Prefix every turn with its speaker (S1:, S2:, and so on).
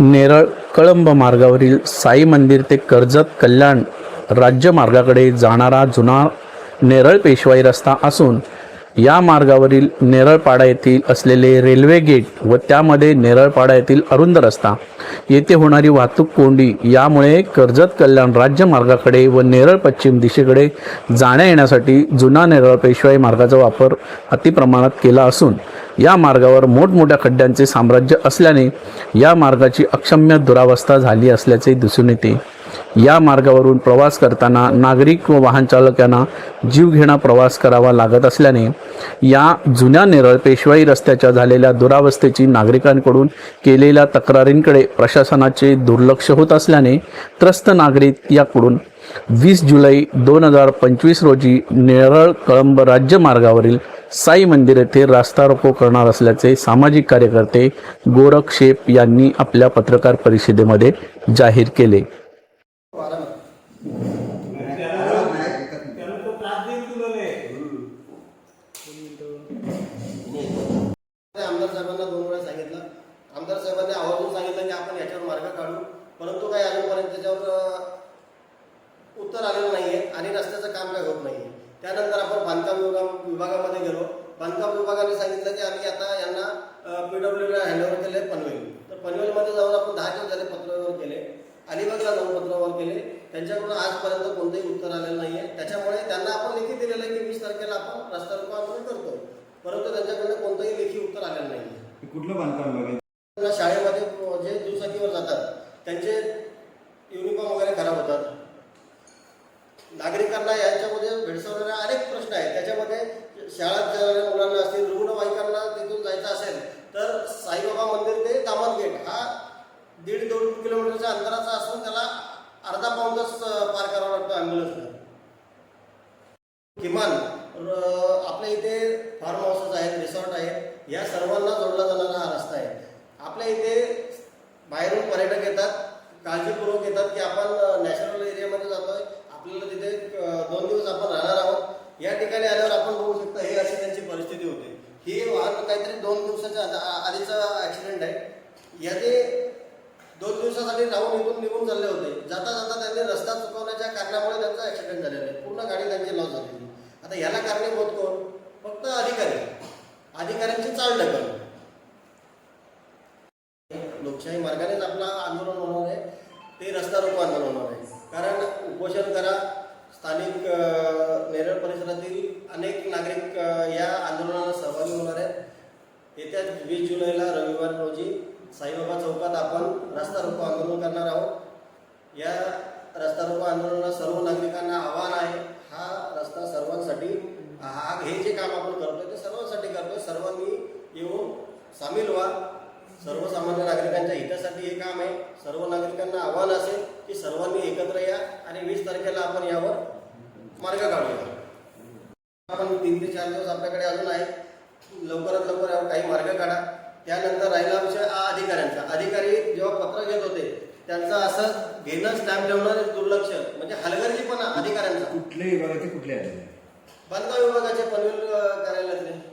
S1: नेरळ कळंब मार्गावरील साई मंदिर ते कर्जत कल्याण राज्य मार्गाकडे जाणारा जुना नेरळ पेशवाई रस्ता असून या मार्गावरील नेरळपाडा येथील असलेले रेल्वे गेट व त्यामध्ये नेरळपाडा येथील अरुंद रस्ता येथे होणारी वाहतूक कोंडी यामुळे कर्जत कल्याण राज्य मार्गाकडे व नेरळ पश्चिम दिशेकडे जाण्या येण्यासाठी जुना नेरळ पेशवाई मार्गाचा वापर अतिप्रमाणात केला असून या मार्गावर मोठमोठ्या खड्ड्यांचे साम्राज्य असल्याने या मार्गाची अक्षम्य दुरावस्था झाली असल्याचे दिसून येते. या मार्गावरून प्रवास करताना नागरिक व वाहन चालकांना जीवघेणा प्रवास करावा लागत असल्याने या जुन्या नेरळ पेशवाई रस्त्याच्या झालेल्या दुरावस्थेची नागरिकांकडून केलेल्या तक्रारींकडे प्रशासनाचे दुर्लक्ष होत असल्याने त्रस्त नागरिक याकडून वीस जुलै दोन हजार पंचवीस रोजी नेरळ कळंब राज्य मार्गावरील साई मंदिर येथे रास्ता रोको करणार असल्याचे सामाजिक कार्यकर्ते गोरख शेप यांनी आपल्या पत्रकार परिषदेमध्ये जाहीर केले.
S2: आमदार साहेबांना दोन वेळा सांगितलं. आमदार साहेबांनी आवर्जून सांगितलं की आपण याच्यावर मार्ग काढू. परंतु काही अजूनपर्यंत त्याच्यावर उत्तर आलेलं नाहीये आणि रस्त्याचं काम काही होत नाहीये. त्यानंतर आपण बांधकाम विभाग विभागामध्ये गेलो. बांधकाम विभागाने सांगितलं की आम्ही आता यांना पीडब्ल्यूला हँडओव्हर केले पनवेल. तर पनवेलमध्ये जाऊन आपण दहा दिवस झाले अलिबागला जाऊन पत्रव्यवहार केले त्यांच्याकडून आजपर्यंत कोणतंही उत्तर आलेलं नाहीये. त्याच्यामुळे त्यांना आपण लेखी दिलेलं आहे की वीस तारखेला आपण रस्ता रोको आंदोलन करतो परंतु त्यांच्याकडनं कोणतंही लेखी उत्तर आलेलं नाहीये.
S3: हे कुठलं बांधकाम आहे
S2: शाळेमध्ये जे दुचाकीवर जातात त्यांचे युनिफॉर्म वगैरे खराब होतात. नागरिकांना यांच्यामध्ये भेडसावणारे अनेक प्रश्न आहेत त्याच्यामध्ये शाळेत जाणाऱ्या मुलांना असतील रुग्णवाहिकांना तिथून जायचं असेल तर साईबाबा मंदिर ते दामत गेट हा दीड दोन किलोमीटरच्या अंतराचा असून त्याला अर्धा पाऊण तास पार करावा लागतो ॲम्ब्युलन्सला किमान आपल्या इथे फार्म हाऊसेस आहेत रिसॉर्ट आहेत या सर्वांना जोडला जाणारा हा रस्ता आहे. आपल्या इथे बाहेरून पर्यटक येतात काळजीपूर्वक येतात की आपण नॅशनल एरियामध्ये जातोय. आपल्याला तिथे दोन दिवस आपण राहणार आहोत. या ठिकाणी आल्यावर आपण बघू शकता ही अशी त्यांची परिस्थिती होते. ही वाहन काहीतरी दोन दिवसाच्या आधीचा ॲक्सिडेंट आहे. याचे दोन दिवसासाठी राहून इथून निघून चालले होते. जाता जाता त्यांनी रस्ता चुकवण्याच्या कारणामुळे त्यांचा ऍक्सिडेंट झालेला आहे. पूर्ण गाडी त्यांची लॉस झालेली आता याला कारणीभूत कोण? फक्त अधिकारी. अधिकाऱ्यांची चाल ढकल. लोकशाही मार्गानेच आपला आंदोलन होणार आहे. ते रस्ता रोको आंदोलन होणार आहे. कारण उपोषण करा. स्थानिक नेरळ परिसरातील अनेक नागरिक या आंदोलनाला सहभागी होणार आहेत. येत्या वीस जुलैला रविवार रोजी साईबाबा चौकात आपण रस्ता रोको आंदोलन करणार आहोत. या रस्ता रोको आंदोलनाला सर्व नागरिकांना आव्हान आहे. हा रस्ता सर्वांसाठी हा हे जे काम आपण करतोय ते सर्वांसाठी करतोय. सर्वांनी येऊन सामील व्हा. सर्वसामान्य नागरिकांच्या हितासाठी हे काम आहे. सर्व नागरिकांना आव्हान असेल की सर्वांनी एकत्र या आणि वीस तारखेला आपण यावर मार्ग काढूया. आपण तीन ते चार दिवस आपल्याकडे अजून आहे. लवकरात लवकर यावर काही मार्ग काढा. त्यानंतर राहिला विषय अधिकाऱ्यांचा. अधिकारी जेव्हा पत्र घेत होते त्यांचं असं घेणं स्टॅम्प ठेवणं दुर्लक्ष. म्हणजे हलगर्जीपणा अधिकाऱ्यांचा.
S3: कुठले विभागाचे कुठले आले
S2: बांधकाम विभागाचे पनवेल कार्यालयातले.